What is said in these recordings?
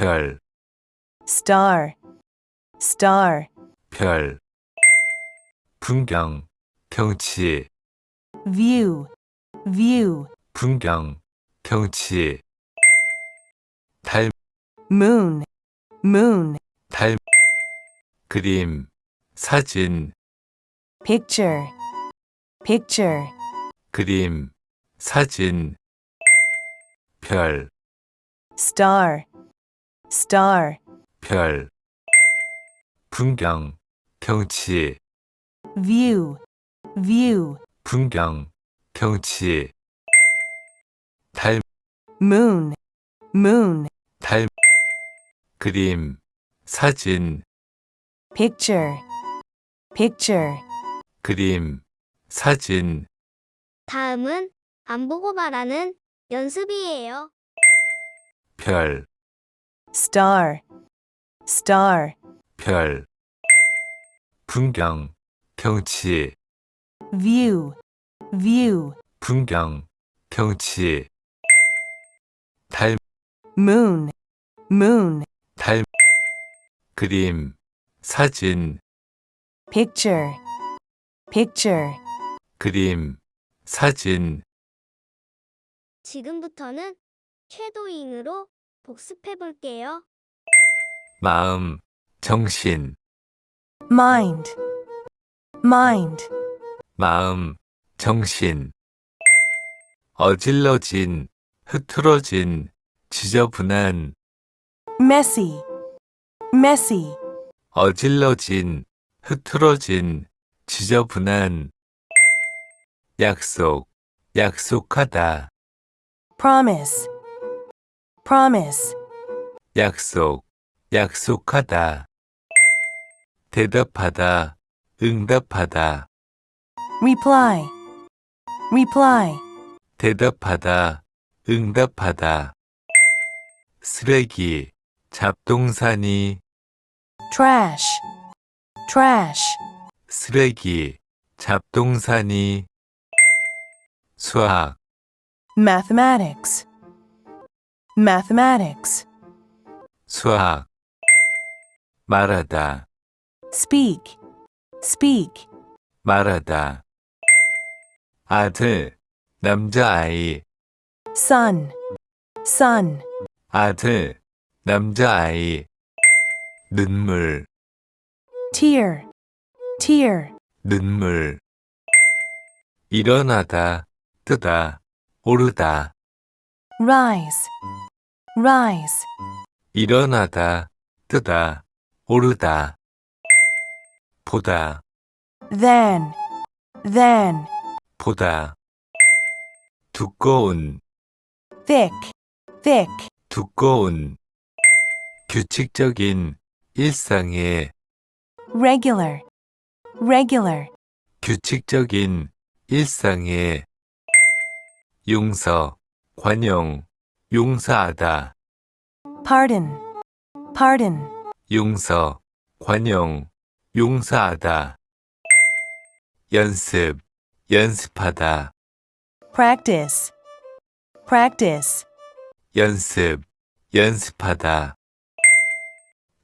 별, star, star, 별. 풍경, 경치, view, view, 풍경, 경치. 달, moon, moon, 달. 그림, 사진, picture, picture, 그림, 사진. 별, star, star, 별. 풍경, 경치, view, view, 풍경, 경치. 달, moon, moon, 달. 그림, 사진, picture, picture, 그림, 사진. 다음은 안 보고 말하는 연습이에요. 별, star, star, 별. 풍경, 경치, view, view, 풍경, 경치. 달, moon, moon, 달. 그림, 사진, picture, picture, 그림, 사진. 지금부터는 쉐도잉으로 복습해 볼게요. 마음, 정신, mind, mind, 마음, 정신. 어질러진, 흐트러진, 지저분한, messy, messy, 어질러진, 흐트러진, 지저분한. 약속, 약속하다, promise, promise, 약속, 약속하다. 대답하다, 응답하다, reply, reply, 대답하다, 응답하다. 쓰레기, 잡동사니, trash, trash, 쓰레기, 잡동사니. 수학, mathematics, mathematics, 수학. 말하다, speak, speak, 말하다. 아들, 남자아이, son, son, 아들, 남자아이. 눈물, tear, tear, 눈물. 일어나다, 뜨다, 오르다. rise, rise, 일어나다, 뜨다, 오르다. 보다, then, then, 보다. 두꺼운, thick, thick, 두꺼운. 규칙적인, 일상의, regular, regular, 규칙적인, 일상의. 용서, 관용, 용서하다. pardon, pardon, 용서, 관용, 용서하다. 연습, 연습하다. practice, practice, 연습, 연습하다.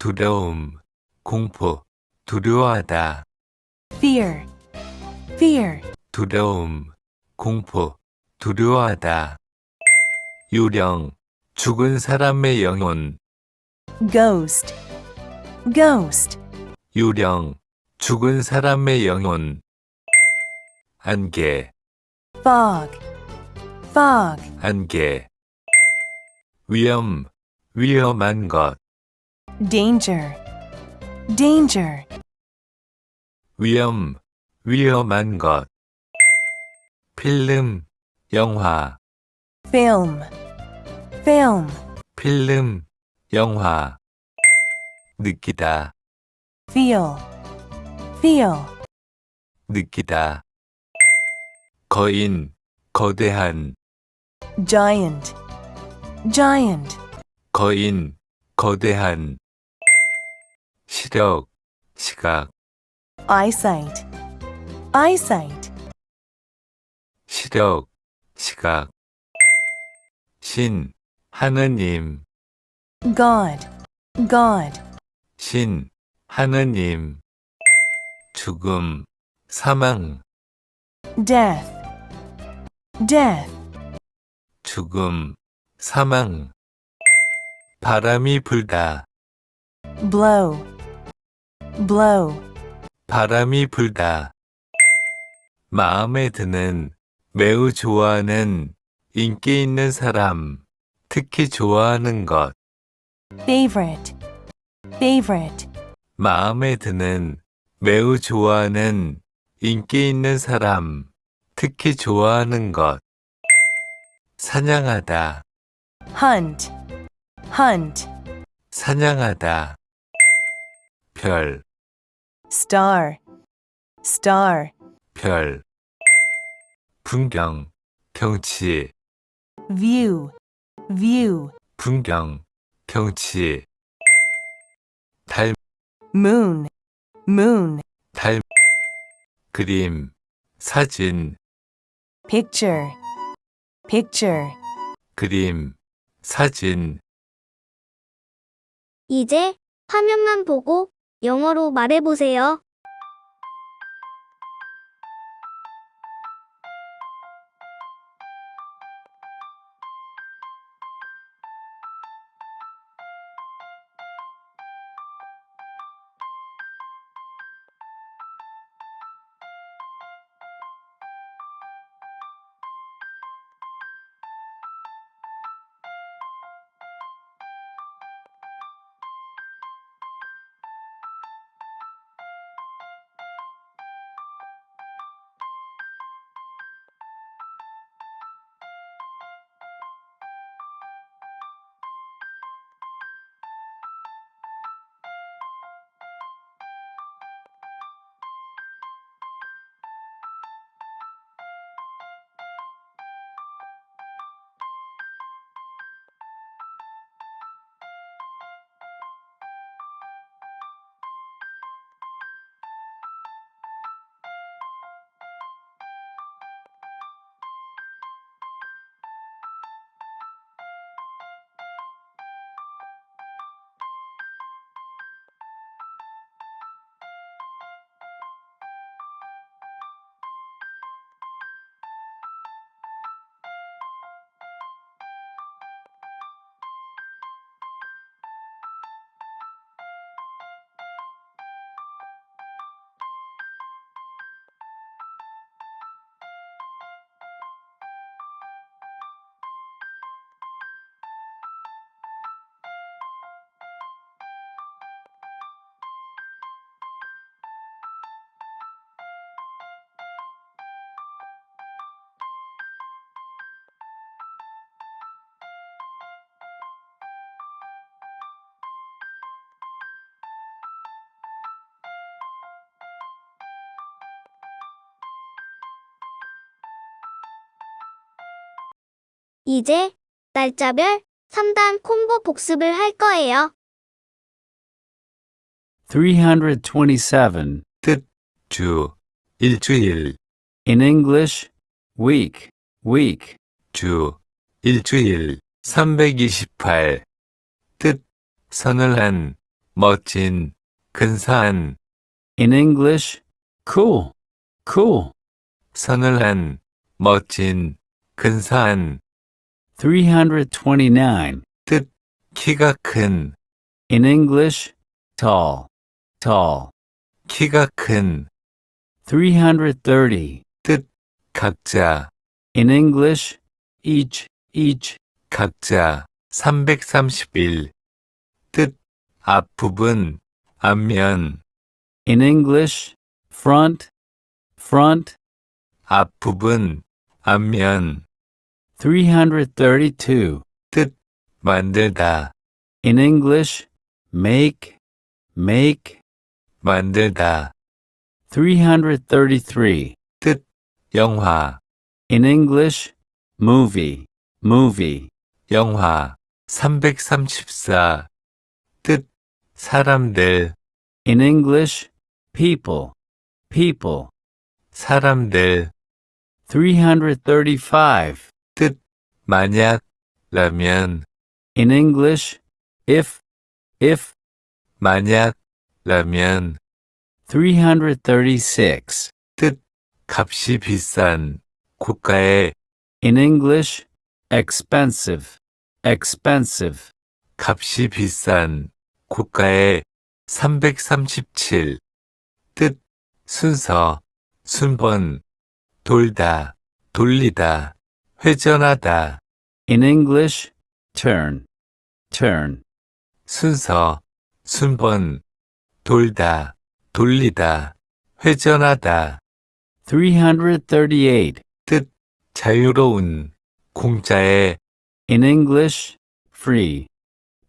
두려움, 공포, 두려워하다. fear, fear, 두려움, 공포, 두려워하다. 유령, 죽은 사람의 영혼. ghost, ghost, 유령, 죽은 사람의 영혼. 안개, fog, fog, 안개. 위험, 위험한 것. danger, danger, 위험, 위험한 것. 필름, 영화, film, film, 필름, 영화. 느끼다, feel, feel, 느끼다. 거인, 거대한, giant, giant, 거인, 거대한. 시력, 시각, eyesight, eyesight, 시력, 시각. 신, 하느님, God, God, 신, 하느님, 죽음, 사망, death, death, 죽음, 사망, 바람이 불다, blow, blow, 바람이 불다. 마음에 드는, 매우 좋아하는, 인기 있는 사람, 특히 좋아하는 것, favorite, favorite, 마음에 드는, 매우 좋아하는, 인기 있는 사람, 특히 좋아하는 것, 사냥하다, hunt, hunt, 사냥하다, 별, star, star, 별, 풍경, 경치, view, view, 풍경, 경치, 달, moon, moon, 달, 그림, 사진, picture, picture, 그림, 사진, 이제 화면만 보고 영어로 말해보세요. 이제 날짜별 3단 콤보 복습을 할 거예요. 327. 주, 일주일, In English, week, week. 주, 일주일, 328. 뜻, 서늘한, 멋진, 근사한, In English, cool, cool. 서늘한, 멋진, 근사한, 329. 뜻, 키가 큰, In English, tall, tall. 키가 큰, 330. 뜻, 각자, In English, each, each. 각자, 331. 뜻, 앞부분, 앞면, In English, front, front. 앞부분, 앞면, 332. 뜻, 만들다, In English, make, make. 만들다, 333. 뜻, 영화, In English, movie, movie. 영화, 334. 뜻, 사람들, In English, people, people. 사람들, 335. 뜻, 만약, 라면, In English, if, if, 만약, 라면, 336. 뜻, 값이 비싼, 고가의, In English, expensive, expensive. 값이 비싼, 고가의, 337. 뜻, 순서, 순번, 돌다, 돌리다, 회전하다, In English, turn, turn. 순서, 순번, 돌다, 돌리다, 회전하다, 338. 뜻, 자유로운, 공짜의, In English, free,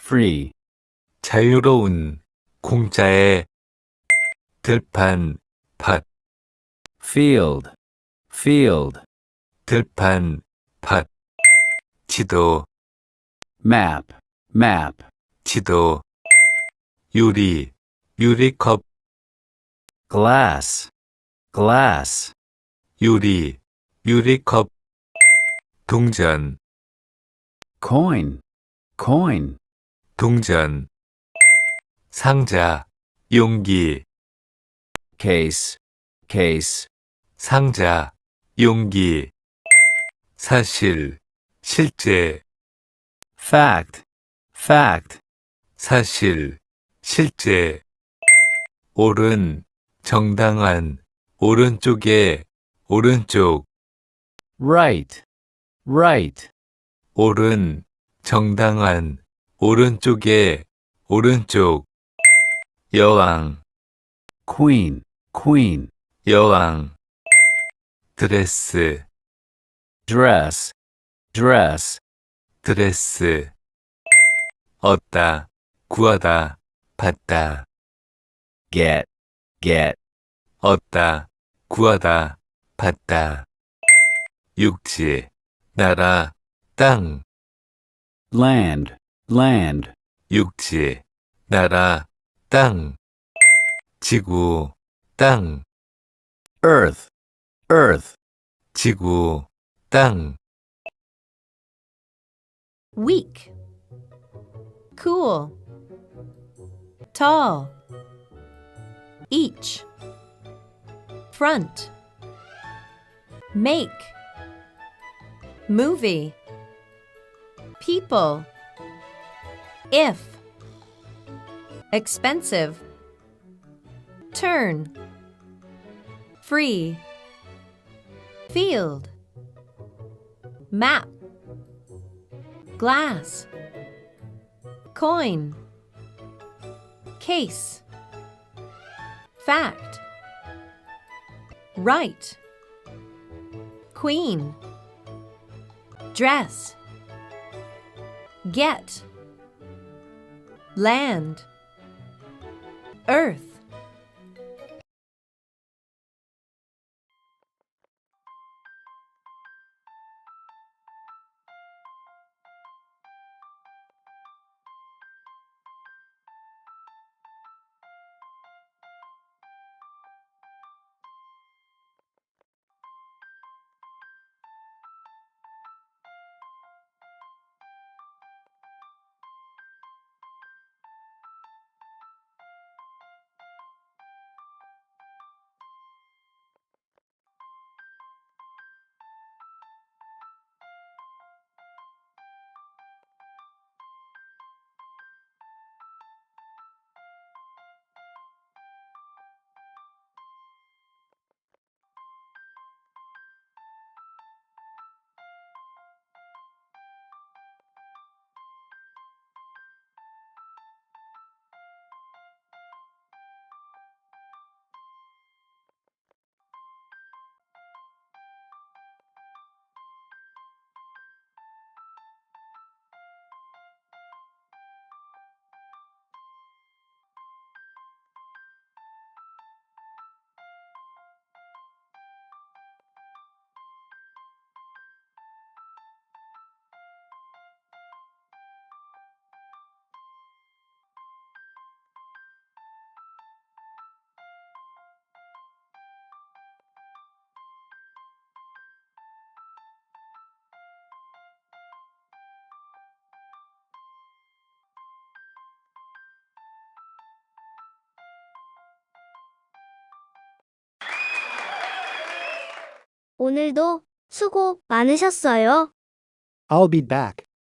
free. 자유로운, 공짜의, 들판, 밭, Field, field. 들판, 밭, 지도, Map, map. 지도, 유리, 유리컵, Glass, glass. 유리, 유리컵, 동전, Coin, coin. 동전, 상자, 용기, Case, case. 상자, 용기, 사실, 실제, Fact, fact. 사실, 실제, 옳은, 정당한, 오른쪽에, 오른쪽, Right, right. 옳은, 정당한, 오른쪽에, 오른쪽, 여왕, Queen, queen. 여왕, 드레스, Dress, dress. 드레스, 얻다, 구하다, 받다, Get, get. 얻다, 구하다, 받다, 육지, 나라, 땅, Land, land. 육지, 나라, 땅, 지구, 땅, Earth, earth. 지구, 땅, weak, cool, tall, each, front, make, movie, people, if, expensive, turn, free, field, map, glass, coin, case, fact, right, queen, dress, get, land, earth. 오늘도 수고 많으셨어요. I'll be back.